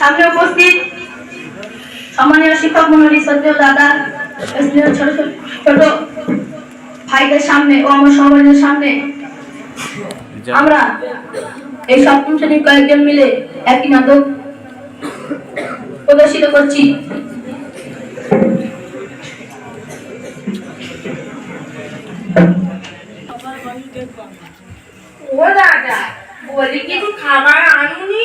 সামনে উপস্থিত সম্মানীয় শিক্ষক মন্ডলী শ্রদ্ধেয় দাদা ছোট ছোট ভাইদের সামনে ও আমার সমাজের সামনে আমরা এই সপ্তম শ্রেণির কয়েকজন মিলে একই নাটক প্রদর্শিত করছি। ও দাদা, বলি কিছু খাবার আনুনি?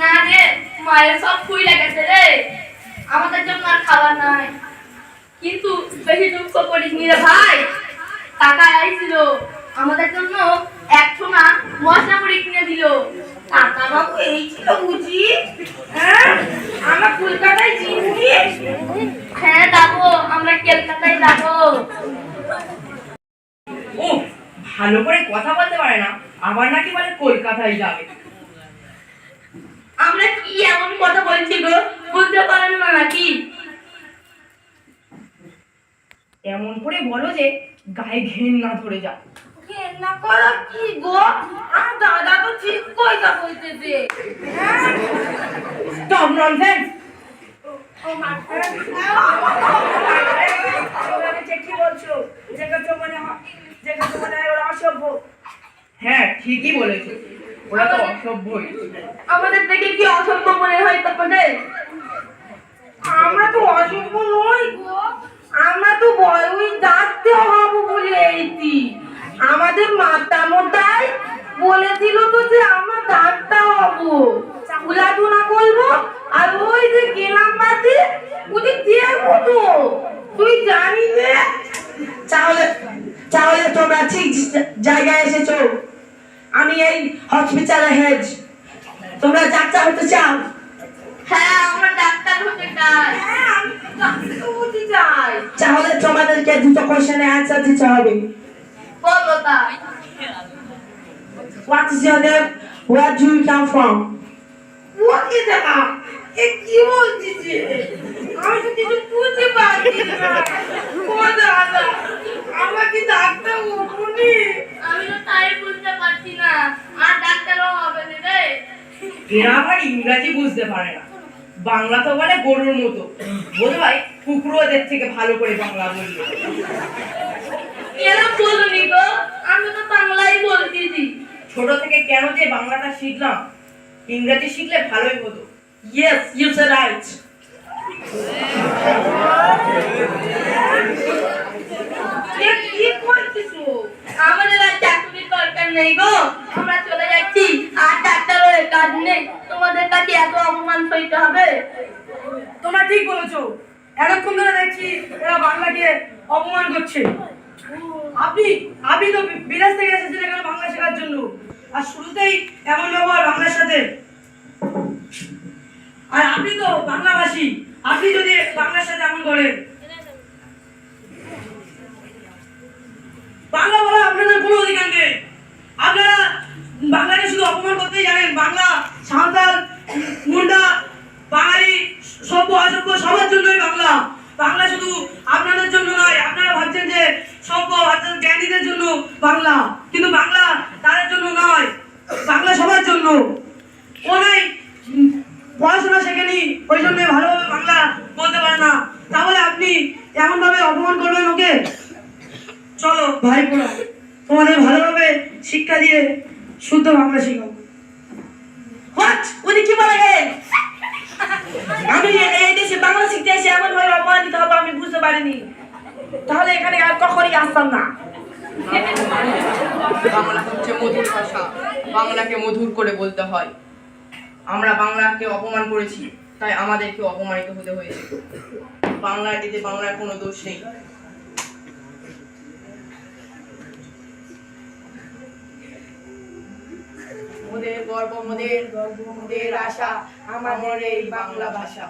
না রে, মায়ের সব ফুই লেগেছে রে। আমাদের জন্য আর খাবার নাই। কিন্তু বেশি দুঃখ করিস নি রে ভাই। টাকা আইছিল। আমাদের জন্য এক সোনা মশলা মুড়ি কিনে দিল। কাকা বাবু এই ছিল বুঝি? হ্যাঁ? আমরা কলকাতায় চিনবি হ্যাঁ যাব। আমরা কলকাতায় যাব। ও, ভালো করে কথা বলতে পারে না। আবার নাকি বলে কলকাতায় যাবে। কথা বলছি গো? বুঝতে পারেন না নাকি? এমন করে বলো যে গায়ে ঘেন না ধরে যা ঘেন্না করা কি গো? আমার দাদা তো ঠিক কইতা কইতেছে স্টপ ননসেন্স কি বলছো? যেটা মনে হয় যেটা মনে হয় ওরা অসভ্য। হ্যাঁ ঠিকই বলেছ। ওরা তো অসভ্যই। আমাদের দেখে কি অসভ্য মনে হয় তারপরে আমরা তো অসভ্য নই গো। আমরা তো বড়ই ডাকতে হব বলে এইটি। আমাদের মাতা মোটাই বলেছিল তো যে আমরা ডাক্তার হব। খেলাধুলা করব আর ওই যে গেলাম বাদে ওদের দেখব তো তুই জানি যে? তাহলে তাহলে তোমরা ঠিক জায়গায় এসেছ। এই হসপিটালে হেড তোমরা ডাক্তার হতে চাও? হ্যাঁ আমরা ডাক্তার হতে চাই। হ্যাঁ তাহলে তোমাদেরকে দুটো কোশ্চেনের অ্যান্সার দিতে হবে। বলো তাই what is your name where do you come from okay দেখা এ কি বলছিস আমি তো কিছু বুঝতে পারছি না ও দাদা আমরা কি ডাক্তার হবনি আমি তো তাই বুঝতে পারছি না আর ডাক্তারও হবে না রে এরা আবার ইংরাজি বুঝতে পারে না। বাংলা তো বলে গরুর মতো। বোধ হয় কুকুর ওদের থেকে ভালো করে বাংলা বলবে এরা বলুনি গো আমি তো বাংলাই বলতেছি ছোট থেকে কেন যে বাংলাটা শিখলাম ইংরাজি শিখলে ভালোই হতো। ইয়েস ইউ সে রাইট কি আর চাকরির দরকার নেই গো আমরা চলে যাচ্ছি আর ডাক্তার হয়ে কাজ নেই কাছে এত অপমান সইতে হবে? তোমরা ঠিক বলেছ। এতক্ষণ ধরে দেখছি এরা বাংলাকে অপমান করছে। আপনি আপনি তো বিদেশ থেকে এসেছেন এখানে বাংলা শেখার জন্য। আর শুরুতেই এমন ব্যবহার বাংলার সাথে। আর আপনি তো বাংলাভাষী। আপনি যদি বাংলার সাথে এমন করেন। বাংলা বলা আপনাদের কোনো অধিকার নেই আপনারা বাংলাকে শুধু অপমান করতেই জানেন বাংলা সাঁওতাল মুন্ডা বাঙালি সভ্য অসভ্য সবার জন্যই বাংলা বাংলা শুধু আপনাদের জন্য নয় আপনারা ভাবছেন যে সভ্য অর্থাৎ জ্ঞানীদের জন্য বাংলা কিন্তু বাংলা তাদের জন্য নয় বাংলা সবার জন্য ও নাই উম, পড়াশোনা শেখেনি ওই ভালোভাবে বাংলা বলতে পারে না। তাহলে আপনি এমনভাবে অপমান করবেন ওকে? চলো, ভাই তোমাদের ভালোভাবে শিক্ষা দিয়ে শুদ্ধ বাংলা বুঝতে পারিনি। তাহলে এখানে আর কখনই আসতাম না। বাংলাকে মধুর করে বলতে হয়। আমরা বাংলাকে অপমান করেছি। তাই আমাদেরকে অপমানিত হতে হয়েছে। বাংলার এতে বাংলার কোনো দোষ নেই। আমাদের এই বাংলা ভাষা।